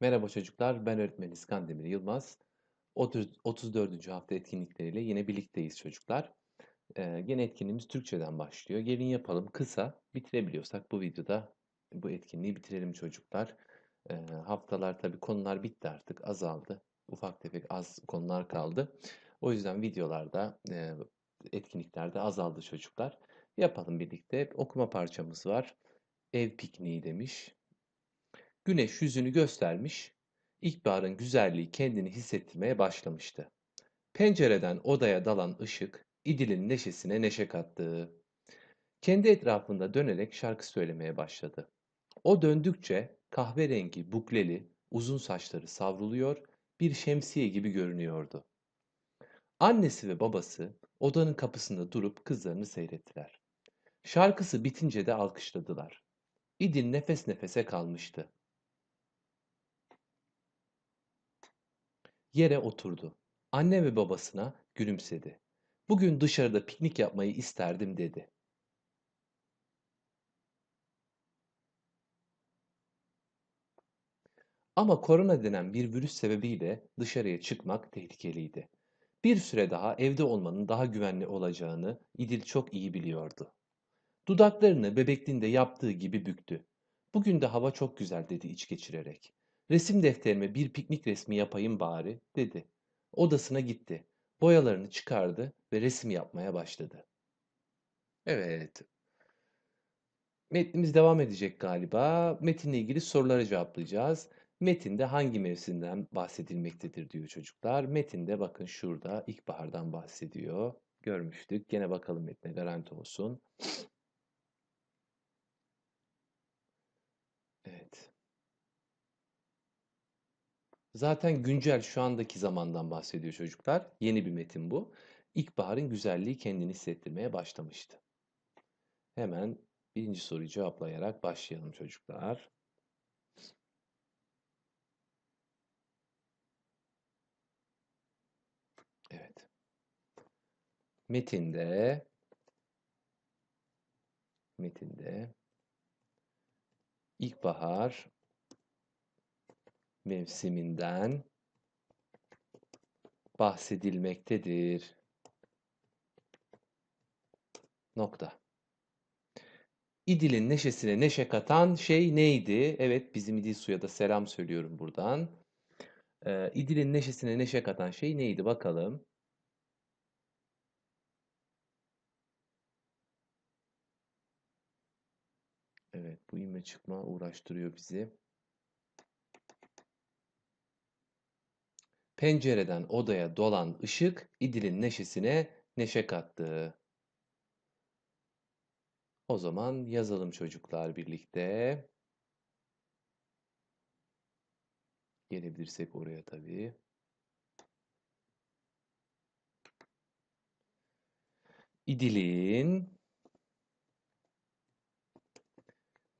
Merhaba çocuklar, ben öğretmen İskandemir Yılmaz. 30 34. hafta etkinlikleriyle yine birlikteyiz çocuklar. Ee, yine etkinliğimiz Türkçeden başlıyor. Gelin yapalım kısa, bitirebiliyorsak bu videoda bu etkinliği bitirelim çocuklar. Ee, haftalar tabii konular bitti artık, azaldı. Ufak tefek az konular kaldı. O yüzden videolarda, e, etkinliklerde azaldı çocuklar. Yapalım birlikte. Okuma parçamız var. Ev pikniği demiş. Güneş yüzünü göstermiş, ilkbaharın güzelliği kendini hissettirmeye başlamıştı. Pencereden odaya dalan ışık, İdil'in neşesine neşe kattı. Kendi etrafında dönerek şarkı söylemeye başladı. O döndükçe kahverengi, bukleli, uzun saçları savruluyor, bir şemsiye gibi görünüyordu. Annesi ve babası odanın kapısında durup kızlarını seyrettiler. Şarkısı bitince de alkışladılar. İdil nefes nefese kalmıştı. Yere oturdu. Anne ve babasına gülümsedi. Bugün dışarıda piknik yapmayı isterdim dedi. Ama korona denen bir virüs sebebiyle dışarıya çıkmak tehlikeliydi. Bir süre daha evde olmanın daha güvenli olacağını İdil çok iyi biliyordu. Dudaklarını bebekliğinde yaptığı gibi büktü. Bugün de hava çok güzel dedi iç geçirerek. Resim defterime bir piknik resmi yapayım bari dedi. Odasına gitti. Boyalarını çıkardı ve resim yapmaya başladı. Evet, metnimiz devam edecek galiba. Metinle ilgili soruları cevaplayacağız. Metinde hangi mevsimden bahsedilmektedir diyor çocuklar. Metinde bakın şurada ilkbahardan bahsediyor. Görmüştük. Gene bakalım metne garanti olsun. Evet. Zaten güncel şu andaki zamandan bahsediyor çocuklar. Yeni bir metin bu. İlkbaharın güzelliği kendini hissettirmeye başlamıştı. Hemen birinci soruyu cevaplayarak başlayalım çocuklar. Evet. Metinde metinde ilkbahar mevsiminden bahsedilmektedir. Nokta. İdil'in neşesine neşe katan şey neydi? Evet, bizim İdil Su'ya da selam söylüyorum buradan. Ee, İdil'in neşesine neşe katan şey neydi bakalım. Evet, bu inme çıkma uğraştırıyor bizi. Pencereden odaya dolan ışık İdil'in neşesine neşe kattı. O zaman yazalım çocuklar birlikte. Gelebilirsek oraya tabii. İdil'in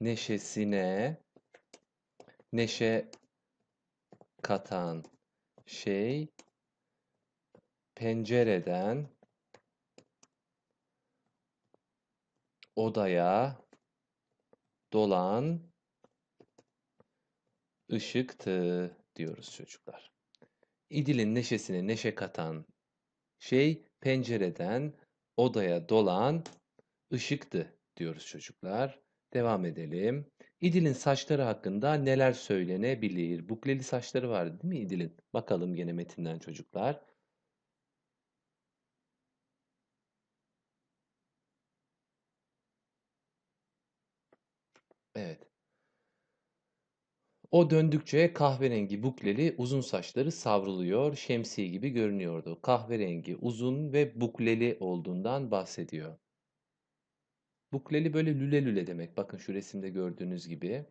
neşesine neşe katan şey pencereden odaya dolan ışıktı diyoruz çocuklar. İdil'in neşesine neşe katan şey pencereden odaya dolan ışıktı diyoruz çocuklar. Devam edelim. İdil'in saçları hakkında neler söylenebilir? Bukleli saçları vardı değil mi İdil'in? Bakalım gene metinden çocuklar. Evet. O döndükçe kahverengi bukleli uzun saçları savruluyor, şemsiye gibi görünüyordu. Kahverengi, uzun ve bukleli olduğundan bahsediyor. Bukleli böyle lüle lüle demek. Bakın şu resimde gördüğünüz gibi.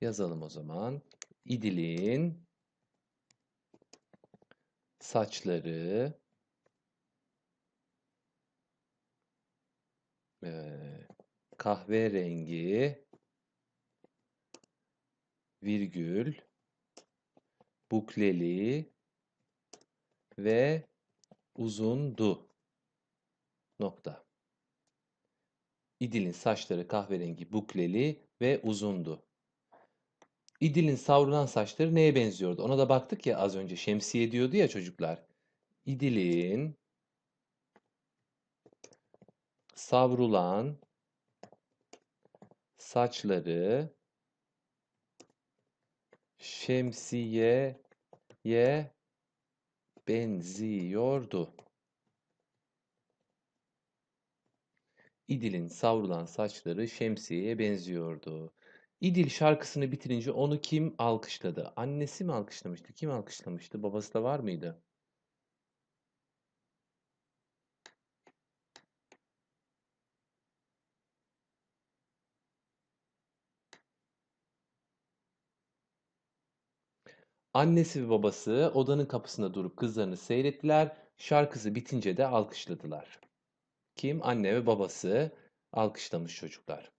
Yazalım o zaman. İdil'in saçları eee, kahverengi virgül bukleli ve uzundu. Nokta. İdil'in saçları kahverengi, bukleli ve uzundu. İdil'in savrulan saçları neye benziyordu? Ona da baktık ya az önce şemsiye diyordu ya çocuklar. İdil'in savrulan saçları şemsiyeye benziyordu. İdil'in savrulan saçları şemsiyeye benziyordu. İdil şarkısını bitirince onu kim alkışladı? Annesi mi alkışlamıştı? Kim alkışlamıştı? Babası da var mıydı? Annesi ve babası odanın kapısında durup kızlarını seyrettiler. Şarkısı bitince de alkışladılar. Kim? Anne ve babası alkışlamış çocuklar.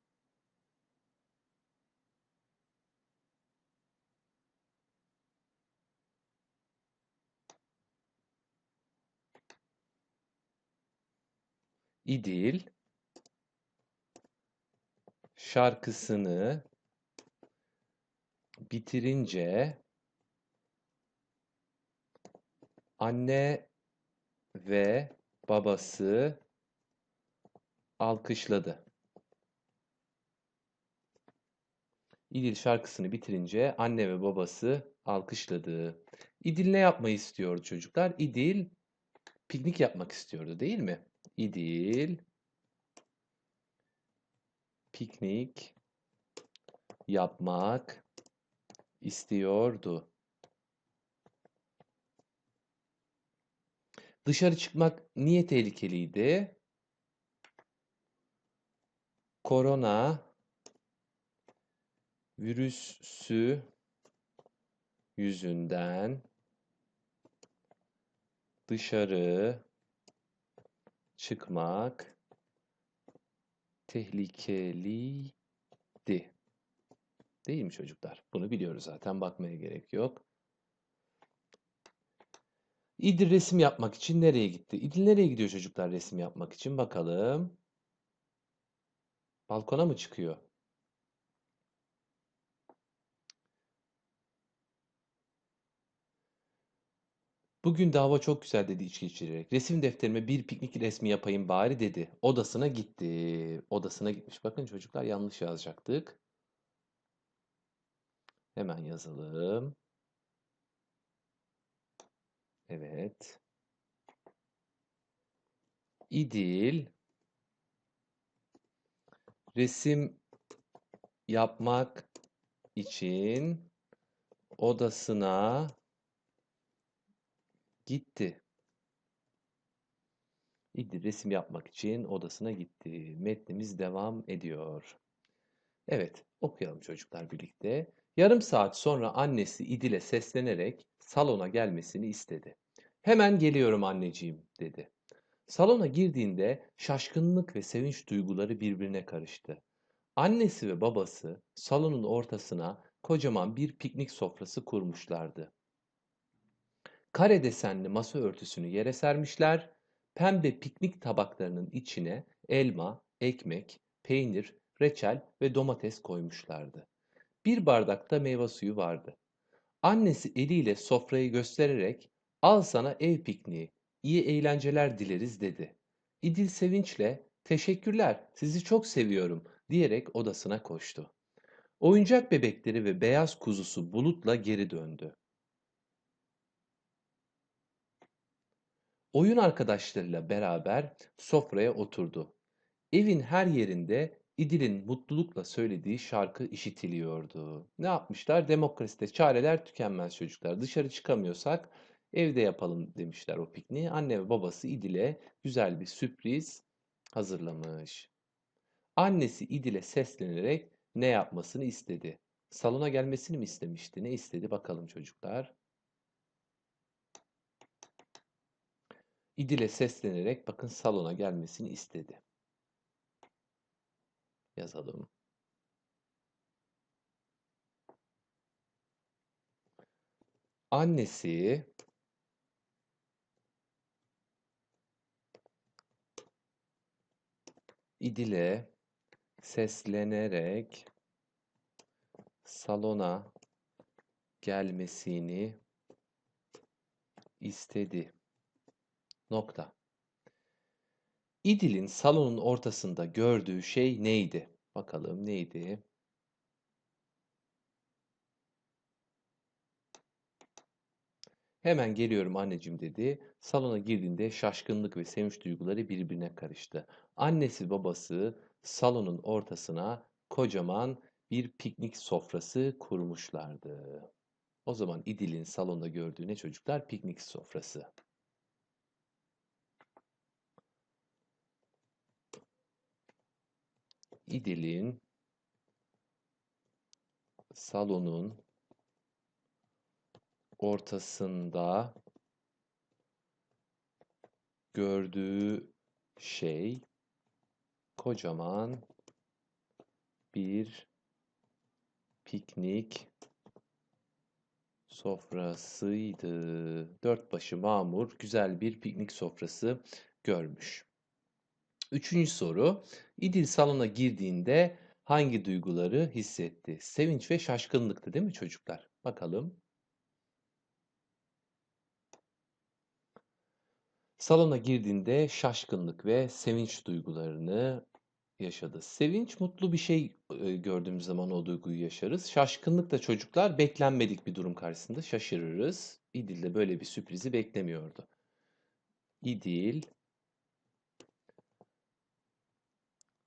İdil şarkısını bitirince anne ve babası alkışladı. İdil şarkısını bitirince anne ve babası alkışladı. İdil ne yapmayı istiyordu çocuklar? İdil piknik yapmak istiyordu değil mi? İdil piknik yapmak istiyordu. Dışarı çıkmak niye tehlikeliydi? Korona virüsü yüzünden dışarı çıkmak tehlikeliydi. Değil mi çocuklar? Bunu biliyoruz zaten bakmaya gerek yok. İdil resim yapmak için nereye gitti? İdil nereye gidiyor çocuklar resim yapmak için? Bakalım. Balkona mı çıkıyor? Bugün de hava çok güzel dedi içki içirerek. Resim defterime bir piknik resmi yapayım bari dedi. Odasına gitti. Odasına gitmiş. Bakın çocuklar yanlış yazacaktık. Hemen yazalım. Evet. İdil resim yapmak için odasına gitti. İdil resim yapmak için odasına gitti. Metnimiz devam ediyor. Evet, okuyalım çocuklar birlikte. Yarım saat sonra annesi İdil'e seslenerek salona gelmesini istedi. Hemen geliyorum anneciğim dedi. Salona girdiğinde şaşkınlık ve sevinç duyguları birbirine karıştı. Annesi ve babası salonun ortasına kocaman bir piknik sofrası kurmuşlardı. Kare desenli masa örtüsünü yere sermişler, pembe piknik tabaklarının içine elma, ekmek, peynir, reçel ve domates koymuşlardı. Bir bardakta meyve suyu vardı. Annesi eliyle sofrayı göstererek al sana ev pikniği, iyi eğlenceler dileriz dedi. İdil sevinçle teşekkürler, sizi çok seviyorum diyerek odasına koştu. Oyuncak bebekleri ve beyaz kuzusu bulutla geri döndü. Oyun arkadaşlarıyla beraber sofraya oturdu. Evin her yerinde İdil'in mutlulukla söylediği şarkı işitiliyordu. Ne yapmışlar? Demokraside çareler tükenmez çocuklar. Dışarı çıkamıyorsak evde yapalım demişler o pikniği. Anne ve babası İdil'e güzel bir sürpriz hazırlamış. Annesi İdil'e seslenerek ne yapmasını istedi? Salona gelmesini mi istemişti? Ne istedi bakalım çocuklar. İdil'e seslenerek bakın salona gelmesini istedi. Yazalım. Annesi İdil'e seslenerek salona gelmesini istedi. Nokta. İdil'in salonun ortasında gördüğü şey neydi? Bakalım neydi? Hemen geliyorum anneciğim dedi. Salona girdiğinde şaşkınlık ve sevinç duyguları birbirine karıştı. Annesi babası salonun ortasına kocaman bir piknik sofrası kurmuşlardı. O zaman İdil'in salonda gördüğü ne çocuklar? Piknik sofrası. İdil'in salonun ortasında gördüğü şey kocaman bir piknik sofrasıydı. Dört başı mamur, güzel bir piknik sofrası görmüş. Üçüncü soru. İdil salona girdiğinde hangi duyguları hissetti? Sevinç ve şaşkınlıktı değil mi çocuklar? Bakalım. Salona girdiğinde şaşkınlık ve sevinç duygularını yaşadı. Sevinç mutlu bir şey e, gördüğümüz zaman o duyguyu yaşarız. Şaşkınlık da çocuklar beklenmedik bir durum karşısında şaşırırız. İdil de böyle bir sürprizi beklemiyordu. İdil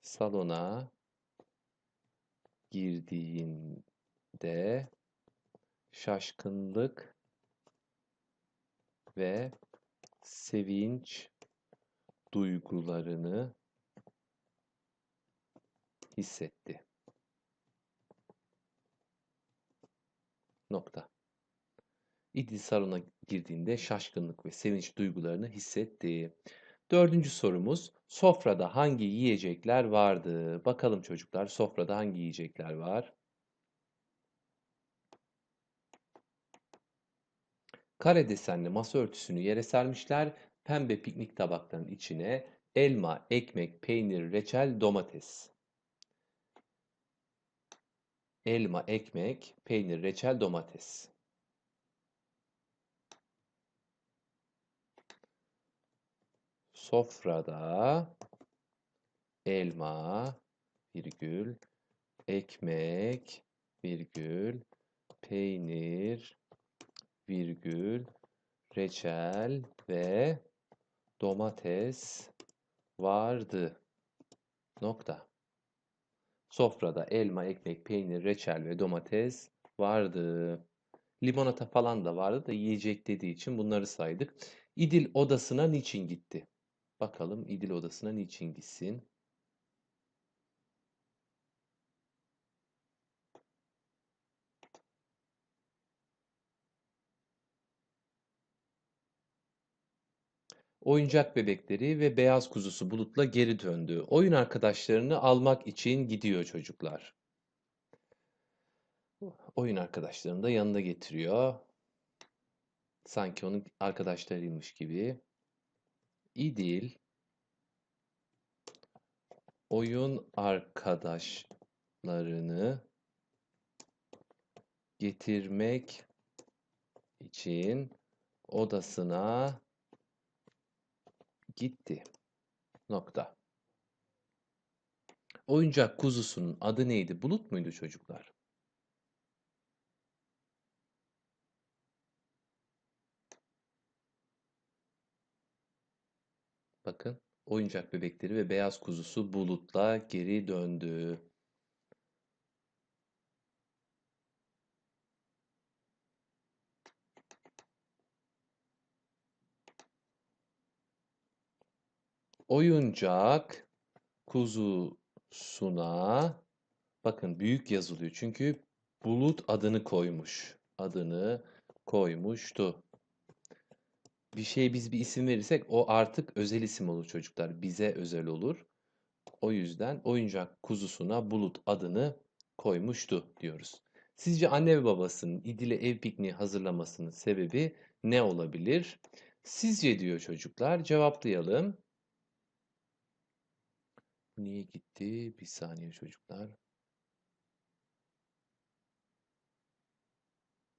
salona girdiğinde şaşkınlık ve sevinç duygularını hissetti. Nokta. İdil salona girdiğinde şaşkınlık ve sevinç duygularını hissetti. Dördüncü sorumuz, sofrada hangi yiyecekler vardı? Bakalım çocuklar, sofrada hangi yiyecekler var? Kare desenli masa örtüsünü yere sermişler. Pembe piknik tabaklarının içine elma, ekmek, peynir, reçel, domates. Elma, ekmek, peynir, reçel, domates. Sofrada elma, virgül, ekmek, virgül, peynir, virgül, reçel ve domates vardı. Nokta. Sofrada elma, ekmek, peynir, reçel ve domates vardı. Limonata falan da vardı da yiyecek dediği için bunları saydık. İdil odasına niçin gitti? Bakalım İdil odasına niçin gitsin? Oyuncak bebekleri ve beyaz kuzusu Bulut'la geri döndü. Oyun arkadaşlarını almak için gidiyor çocuklar. Oyun arkadaşlarını da yanında getiriyor. Sanki onun arkadaşlarıymış gibi. İdil oyun arkadaşlarını getirmek için odasına gitti. Nokta. Oyuncak kuzusunun adı neydi? Bulut muydu çocuklar? Bakın oyuncak bebekleri ve beyaz kuzusu bulutla geri döndü. Oyuncak kuzusuna bakın büyük yazılıyor çünkü bulut adını koymuş. Adını koymuştu. Bir şeye biz bir isim verirsek o artık özel isim olur çocuklar. Bize özel olur. O yüzden oyuncak kuzusuna bulut adını koymuştu diyoruz. Sizce anne ve babasının İdil'e ev pikniği hazırlamasının sebebi ne olabilir? Sizce diyor çocuklar cevaplayalım. Niye gitti? Bir saniye çocuklar.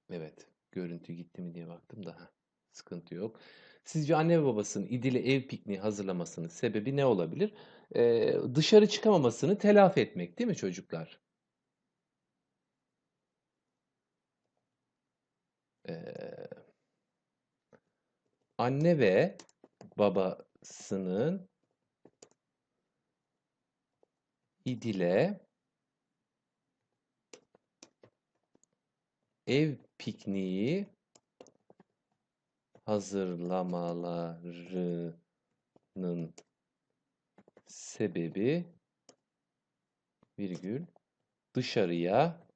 Evet, görüntü gitti mi diye baktım da heh, sıkıntı yok. Sizce anne ve babasının İdil'e ev pikniği hazırlamasının sebebi ne olabilir? Ee, dışarı çıkamamasını telafi etmek, değil mi çocuklar? Ee, anne ve babasının İdil'e ev pikniği hazırlamalarının sebebi virgül dışarıya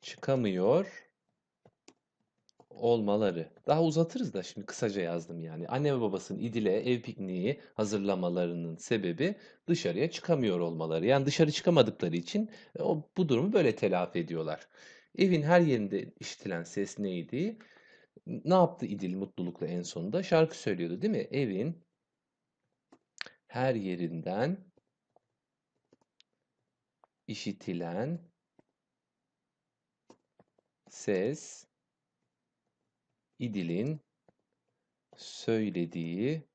çıkamıyor olmaları. Daha uzatırız da şimdi kısaca yazdım yani. Anne ve babasının İdil'e ev pikniği hazırlamalarının sebebi dışarıya çıkamıyor olmaları. Yani dışarı çıkamadıkları için e, bu durumu böyle telafi ediyorlar. Evin her yerinde işitilen ses neydi? Ne yaptı İdil mutlulukla en sonunda? Şarkı söylüyordu değil mi? Evin her yerinden işitilen ses İdil'in söylediği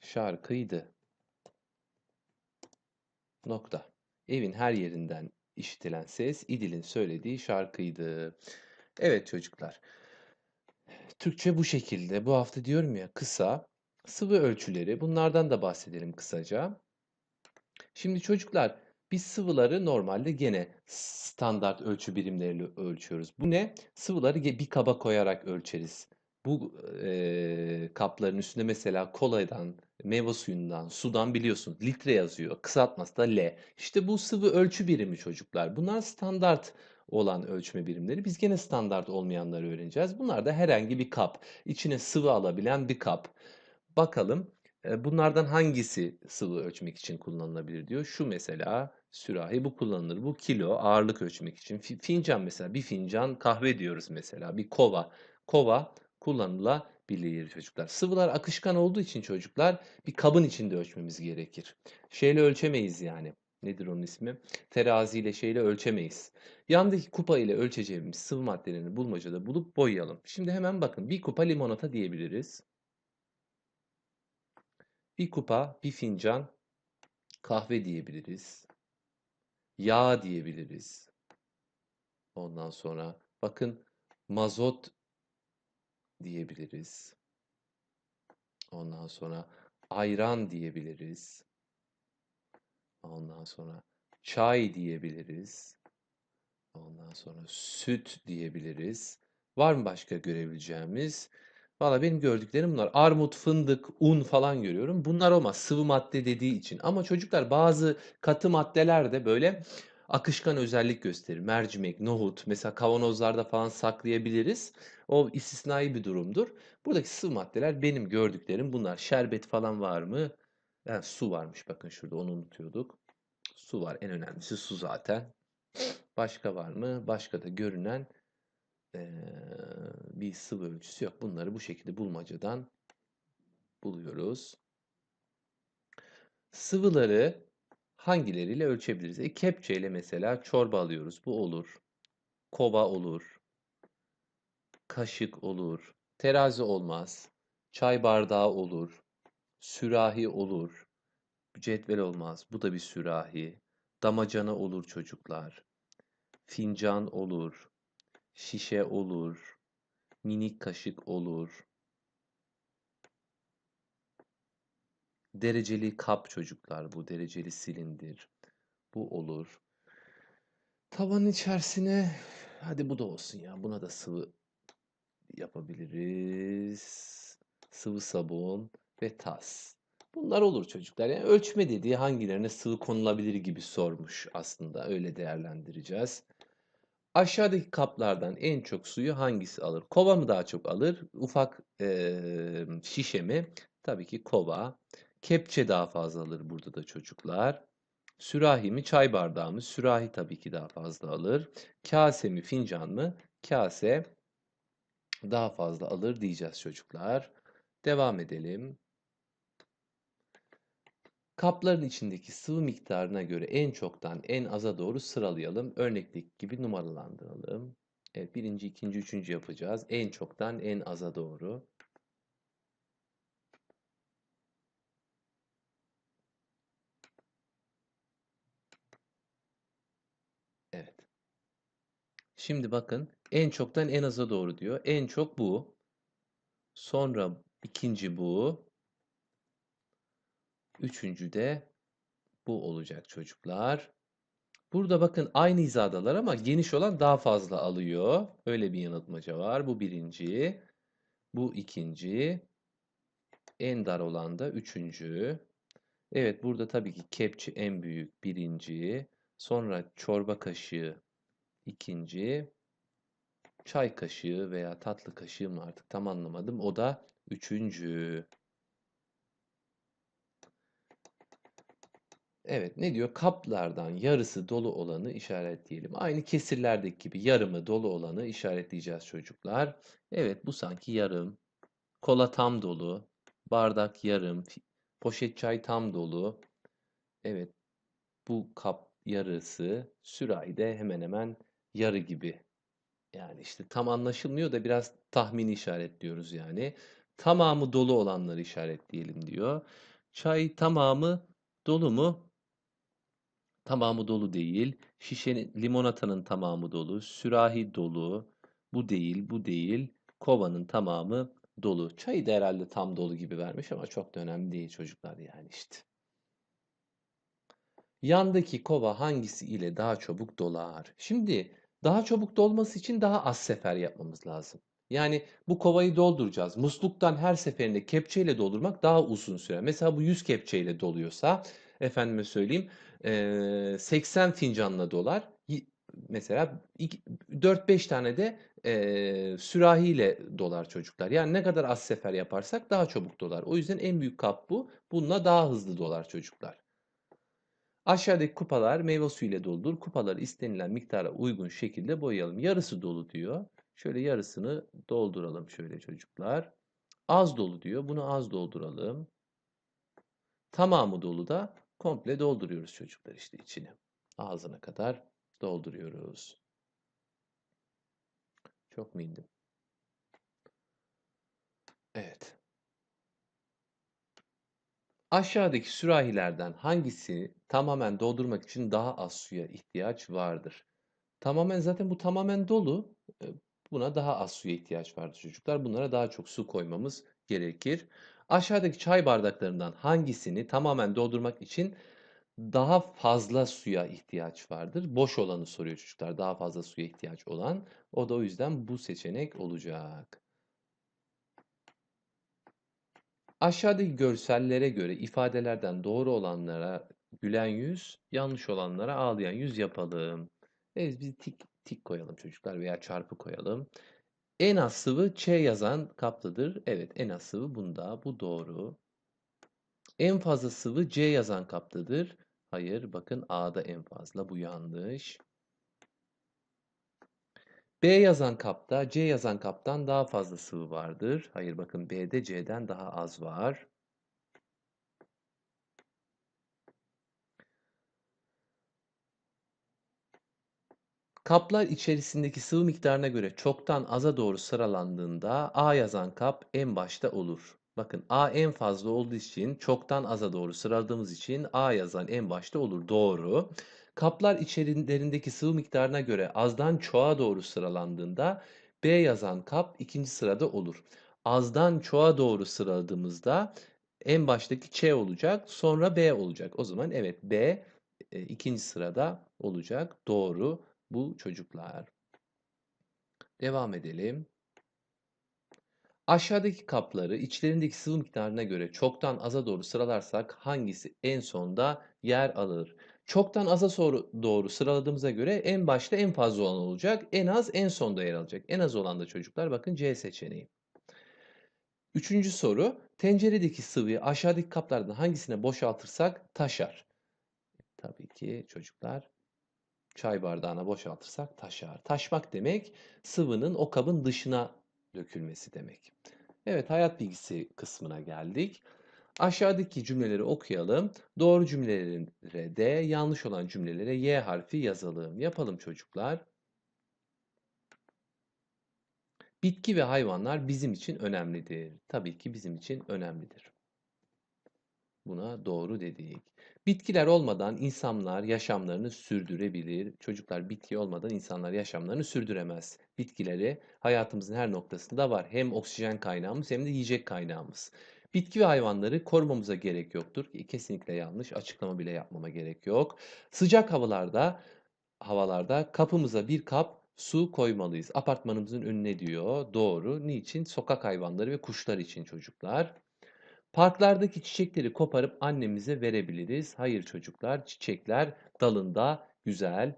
şarkıydı. Nokta. Evin her yerinden işitilen ses İdil'in söylediği şarkıydı. Evet çocuklar. Türkçe bu şekilde. Bu hafta diyorum ya kısa, sıvı ölçüleri. Bunlardan da bahsedelim kısaca. Şimdi çocuklar biz sıvıları normalde gene standart ölçü birimleriyle ölçüyoruz. Bu ne? Sıvıları bir kaba koyarak ölçeriz. Bu eee, kapların üstünde mesela koladan, meyve suyundan, sudan biliyorsun litre yazıyor. Kısaltması da L. İşte bu sıvı ölçü birimi çocuklar. Bunlar standart olan ölçme birimleri. Biz gene standart olmayanları öğreneceğiz. Bunlar da herhangi bir kap. İçine sıvı alabilen bir kap. Bakalım e, bunlardan hangisi sıvı ölçmek için kullanılabilir diyor. Şu mesela sürahi bu kullanılır. Bu kilo ağırlık ölçmek için. Fi- Fincan mesela bir fincan kahve diyoruz mesela. Bir kova. Kova kullanılabilir çocuklar. Sıvılar akışkan olduğu için çocuklar bir kabın içinde ölçmemiz gerekir. Şeyle ölçemeyiz yani. Nedir onun ismi? Teraziyle şeyle ölçemeyiz. Yandaki kupa ile ölçeceğimiz sıvı maddelerini bulmacada bulup boyayalım. Şimdi hemen bakın bir kupa limonata diyebiliriz. Bir kupa, bir fincan kahve diyebiliriz. Yağ diyebiliriz. Ondan sonra bakın mazot diyebiliriz. Ondan sonra ayran diyebiliriz. Ondan sonra çay diyebiliriz. Ondan sonra süt diyebiliriz. Var mı başka görebileceğimiz? Valla benim gördüklerim bunlar. Armut, fındık, un falan görüyorum. Bunlar olmaz. Sıvı madde dediği için. Ama çocuklar bazı katı maddeler de böyle akışkan özellik gösterir. Mercimek, nohut, mesela kavanozlarda falan saklayabiliriz. O istisnai bir durumdur. Buradaki sıvı maddeler benim gördüklerim bunlar. Şerbet falan var mı? Ha, su varmış bakın şurada onu unutuyorduk. Su var. En önemlisi su zaten. Başka var mı? Başka da görünen eee, bir sıvı ölçüsü yok. Bunları bu şekilde bulmacadan buluyoruz. Sıvıları hangileriyle ölçebiliriz? E, kepçeyle mesela çorba alıyoruz. Bu olur. Kova olur. Kaşık olur. Terazi olmaz. Çay bardağı olur. Sürahi olur. Cetvel olmaz. Bu da bir sürahi. Damacana olur çocuklar. Fincan olur. Şişe olur. Minik kaşık olur. Dereceli kap çocuklar bu. Dereceli silindir. Bu olur. Tavanın içerisine hadi bu da olsun ya. Buna da sıvı yapabiliriz. Sıvı sabun ve tas. Bunlar olur çocuklar. Yani ölçme dediği hangilerine sıvı konulabilir gibi sormuş aslında. Öyle değerlendireceğiz. Aşağıdaki kaplardan en çok suyu hangisi alır? Kova mı daha çok alır? Ufak eee, şişe mi? Tabii ki kova. Kepçe daha fazla alır burada da çocuklar. Sürahi mi, çay bardağı mı? Sürahi tabii ki daha fazla alır. Kase mi, fincan mı? Kase daha fazla alır diyeceğiz çocuklar. Devam edelim. Kapların içindeki sıvı miktarına göre en çoktan en aza doğru sıralayalım. Örnekteki gibi numaralandıralım. Evet, birinci, ikinci, üçüncü yapacağız. En çoktan en aza doğru. Evet. Şimdi bakın en çoktan en aza doğru diyor. En çok bu. Sonra ikinci bu. Üçüncü de bu olacak çocuklar. Burada bakın aynı hizadalar ama geniş olan daha fazla alıyor. Öyle bir yanıltmaca var. Bu birinci. Bu ikinci. En dar olan da üçüncü. Evet burada tabii ki kepçe en büyük birinci. Sonra çorba kaşığı ikinci. Çay kaşığı veya tatlı kaşığı mı artık tam anlamadım. O da üçüncü. Evet ne diyor? Kaplardan yarısı dolu olanı işaretleyelim. Aynı kesirlerdeki gibi yarımı dolu olanı işaretleyeceğiz çocuklar. Evet bu sanki yarım. Kola tam dolu. Bardak yarım. Poşet çay tam dolu. Evet bu kap yarısı. Sürahi de hemen hemen yarı gibi. Yani işte tam anlaşılmıyor da biraz tahmini işaretliyoruz yani. Tamamı dolu olanları işaretleyelim diyor. Çay tamamı dolu mu? Tamamı dolu değil. Şişenin limonatanın tamamı dolu. Sürahi dolu. Bu değil, bu değil. Kovanın tamamı dolu. Çayı da herhalde tam dolu gibi vermiş ama çok da önemli değil çocuklar yani işte. Yandaki kova hangisi ile daha çabuk dolar? Şimdi daha çabuk dolması için daha az sefer yapmamız lazım. Yani bu kovayı dolduracağız. Musluktan her seferinde kepçeyle doldurmak daha uzun süre. Mesela bu 100 kepçeyle doluyorsa efendime söyleyeyim 80 fincanla dolar. Mesela 4-5 tane de e, sürahiyle dolar çocuklar. Yani ne kadar az sefer yaparsak daha çabuk dolar. O yüzden en büyük kap bu. Bununla daha hızlı dolar çocuklar. Aşağıdaki kupalar meyve suyu ile doludur. Kupaları istenilen miktara uygun şekilde boyayalım. Yarısı dolu diyor. Şöyle yarısını dolduralım şöyle çocuklar. Az dolu diyor. Bunu az dolduralım. Tamamı dolu da komple dolduruyoruz çocuklar işte içini. Ağzına kadar dolduruyoruz. Çok mu indim? Evet. Aşağıdaki sürahilerden hangisi tamamen doldurmak için daha az suya ihtiyaç vardır? Tamamen zaten bu tamamen dolu. Buna daha az suya ihtiyaç vardır çocuklar. Bunlara daha çok su koymamız gerekir. Aşağıdaki çay bardaklarından hangisini tamamen doldurmak için daha fazla suya ihtiyaç vardır? Boş olanı soruyor çocuklar. Daha fazla suya ihtiyaç olan. O da o yüzden bu seçenek olacak. Aşağıdaki görsellere göre ifadelerden doğru olanlara gülen yüz, yanlış olanlara ağlayan yüz yapalım. Evet biz tik tik koyalım çocuklar veya çarpı koyalım. En az sıvı Ç yazan kaplıdır. Evet en az sıvı bunda. Bu doğru. En fazla sıvı C yazan kaplıdır. Hayır bakın A'da en fazla. Bu yanlış. B yazan kapta C yazan kaptan daha fazla sıvı vardır. Hayır bakın B'de C'den daha az var. Kaplar içerisindeki sıvı miktarına göre çoktan aza doğru sıralandığında A yazan kap en başta olur. Bakın A en fazla olduğu için çoktan aza doğru sıraladığımız için A yazan en başta olur. Doğru. Kaplar içerilerindeki sıvı miktarına göre azdan çoğa doğru sıralandığında B yazan kap ikinci sırada olur. Azdan çoğa doğru sıraladığımızda en baştaki Ç olacak, sonra B olacak. O zaman evet B e, ikinci sırada olacak. Doğru bu çocuklar. Devam edelim. Aşağıdaki kapları içlerindeki sıvı miktarına göre çoktan aza doğru sıralarsak hangisi en sonda yer alır? Çoktan aza doğru sıraladığımıza göre en başta en fazla olan olacak. En az en sonda yer alacak. En az olan da çocuklar bakın C seçeneği. Üçüncü soru. Tenceredeki sıvıyı aşağıdaki kaplardan hangisine boşaltırsak taşar? Tabii ki çocuklar çay bardağına boşaltırsak taşar. Taşmak demek sıvının o kabın dışına dökülmesi demek. Evet hayat bilgisi kısmına geldik. Aşağıdaki cümleleri okuyalım. Doğru cümlelere D, yanlış olan cümlelere Y harfi yazalım. Yapalım çocuklar. Bitki ve hayvanlar bizim için önemlidir. Tabii ki bizim için önemlidir. Buna doğru dedik. Bitkiler olmadan insanlar yaşamlarını sürdürebilir. Çocuklar bitki olmadan insanlar yaşamlarını sürdüremez. Bitkileri hayatımızın her noktasında var. Hem oksijen kaynağımız hem de yiyecek kaynağımız. Bitki ve hayvanları korumamıza gerek yoktur. Kesinlikle yanlış. Açıklama bile yapmama gerek yok. Sıcak havalarda havalarda kapımıza bir kap su koymalıyız. Apartmanımızın önüne diyor. Doğru. Niçin? Sokak hayvanları ve kuşlar için çocuklar. Parklardaki çiçekleri koparıp annemize verebiliriz. Hayır çocuklar, çiçekler dalında güzel.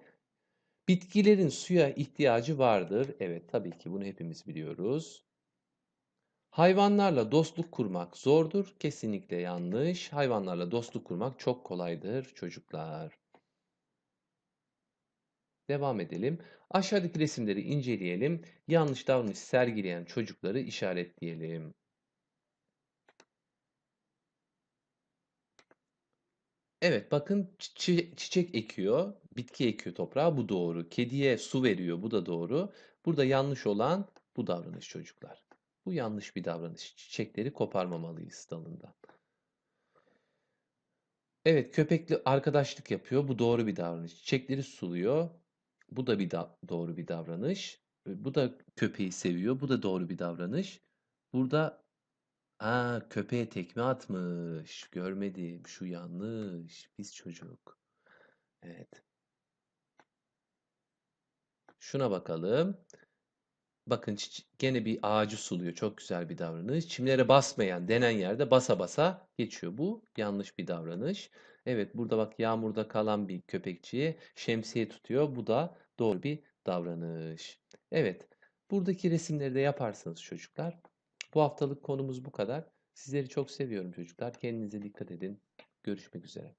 Bitkilerin suya ihtiyacı vardır. Evet, tabii ki bunu hepimiz biliyoruz. Hayvanlarla dostluk kurmak zordur. Kesinlikle yanlış. Hayvanlarla dostluk kurmak çok kolaydır çocuklar. Devam edelim. Aşağıdaki resimleri inceleyelim. Yanlış davranış sergileyen çocukları işaretleyelim. Evet bakın çi- çiçek ekiyor, bitki ekiyor toprağa bu doğru. Kediye su veriyor bu da doğru. Burada yanlış olan bu davranış çocuklar. Bu yanlış bir davranış. Çiçekleri koparmamalıyız dalından. Evet köpekle arkadaşlık yapıyor. Bu doğru bir davranış. Çiçekleri suluyor. Bu da bir doğru bir davranış. Bu da köpeği seviyor. Bu da doğru bir davranış. Burada Ha, köpeğe tekme atmış. Görmedim. Şu yanlış. Biz çocuk. Evet. Şuna bakalım. Bakın gene bir ağacı suluyor. Çok güzel bir davranış. Çimlere basmayan, denen yerde basa basa geçiyor. Bu yanlış bir davranış. Evet, burada bak yağmurda kalan bir köpekçiye şemsiye tutuyor. Bu da doğru bir davranış. Evet, buradaki resimleri de yaparsanız çocuklar. Bu haftalık konumuz bu kadar. Sizleri çok seviyorum çocuklar. Kendinize dikkat edin. Görüşmek üzere.